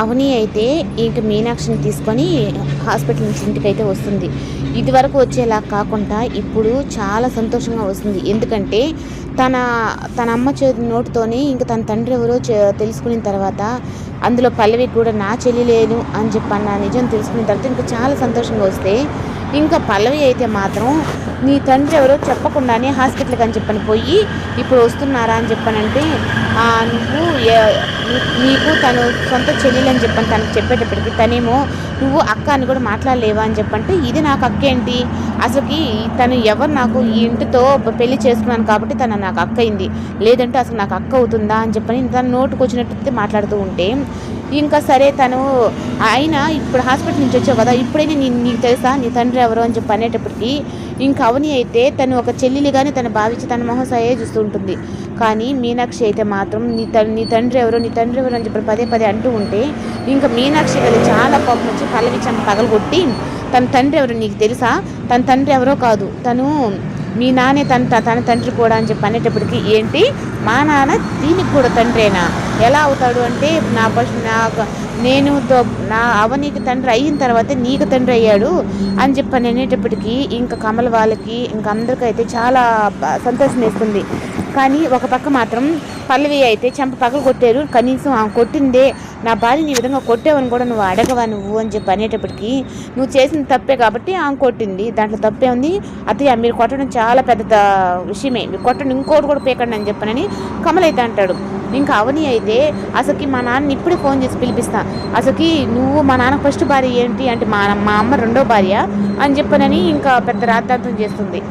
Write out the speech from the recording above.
అవని అయితే ఇంక మీనాక్షిని తీసుకొని హాస్పిటల్ నుంచి ఇంటికి అయితే వస్తుంది. ఇదివరకు వచ్చేలా కాకుండా ఇప్పుడు చాలా సంతోషంగా వస్తుంది. ఎందుకంటే తన తన అమ్మ చేతి నోటితోనే ఇంక తన తండ్రి ఎవరో తెలుసుకున్న తర్వాత అందులో పల్లవి కూడా నా చెల్లిలేను అని చెప్పి అన్న నిజం తెలుసుకున్న తర్వాత ఇంకా చాలా సంతోషంగా వస్తే ఇంకా పల్లవి అయితే మాత్రం నీ తండ్రి ఎవరో చెప్పకుండానే హాస్పిటల్కి అని చెప్పని పోయి ఇప్పుడు వస్తున్నారా అని చెప్పానంటే నువ్వు నీకు తను సొంత చెల్లెలు అని చెప్పని తనకు చెప్పేటప్పటికి తనేమో నువ్వు అక్క అని కూడా మాట్లాడలేవా అని చెప్పంటే ఇది నాకు అక్క ఏంటి అసలుకి తను ఎవరు నాకు ఈ ఇంటితో పెళ్ళి చేసుకున్నాను కాబట్టి తను నాకు అక్క అయింది. లేదంటే అసలు నాకు అక్క అవుతుందా అని చెప్పని తను నోటుకు వచ్చినట్టు మాట్లాడుతూ ఉంటే ఇంకా సరే తను ఆయన ఇప్పుడు హాస్పిటల్ నుంచి వచ్చావు కదా ఇప్పుడైనా నీ నీకు తెలుసా? నీ తండ్రి ఎవరు అని చెప్పి అనేటప్పటికి ఇంకా అవని అయితే తను ఒక చెల్లెలిగానే తను భావించి తన మొహసాయే చూస్తూ ఉంటుంది కానీ మీనాక్షి అయితే మాత్రం నీ త నీ తండ్రి ఎవరో నీ తండ్రి ఎవరు అని చెప్పి పదే పదే అంటూ ఉంటే ఇంకా మీనాక్షి అది చాలా కోపం వచ్చి పల్లవి చంప పగలగొట్టి తన తండ్రి ఎవరో నీకు తెలుసా? తన తండ్రి ఎవరో కాదు తను మీ నాన్నే తన త- తన తండ్రి కూడా అని చెప్పి అనేటప్పటికి ఏంటి? మా నాన్న దీనికి కూడా తండ్రేనా? ఎలా అవుతాడు అంటే నా పశు నా నేను నా అవనీకి తండ్రి అయిన తర్వాత నీకు తండ్రి అయ్యాడు అని చెప్పి అనేటప్పటికీ ఇంకా కమల వాళ్ళకి ఇంకా అందరికైతే చాలా సంతోషం వేస్తుంది. కానీ ఒక పక్క మాత్రం పల్లవి అయితే చెంప పగలు కొట్టారు. కనీసం ఆమె కొట్టిందే నా భార్యని ఈ విధంగా కొట్టావని కూడా నువ్వు అడగవా నువ్వు అని చెప్పి అనేటప్పటికీ నువ్వు చేసిన తప్పే కాబట్టి ఆమె కొట్టింది. దాంట్లో తప్పే ఉంది. అత్తయ్య మీరు కొట్టడం చాలా పెద్ద విషయమే. మీరు కొట్టడం ఇంకోటి కూడా పేకండి అని చెప్పనని కమల్ అయితే అంటాడు. ఇంకా అవని అయితే అసలుకి మా నాన్న ఇప్పుడే ఫోన్ చేసి పిలిపిస్తా. అసలుకి నువ్వు మా నాన్న ఫస్ట్ భార్య ఏంటి అంటే మా మా అమ్మ రెండో భార్య అని చెప్పనని ఇంకా పెద్ద రాద్ధాంతం చేస్తుంది.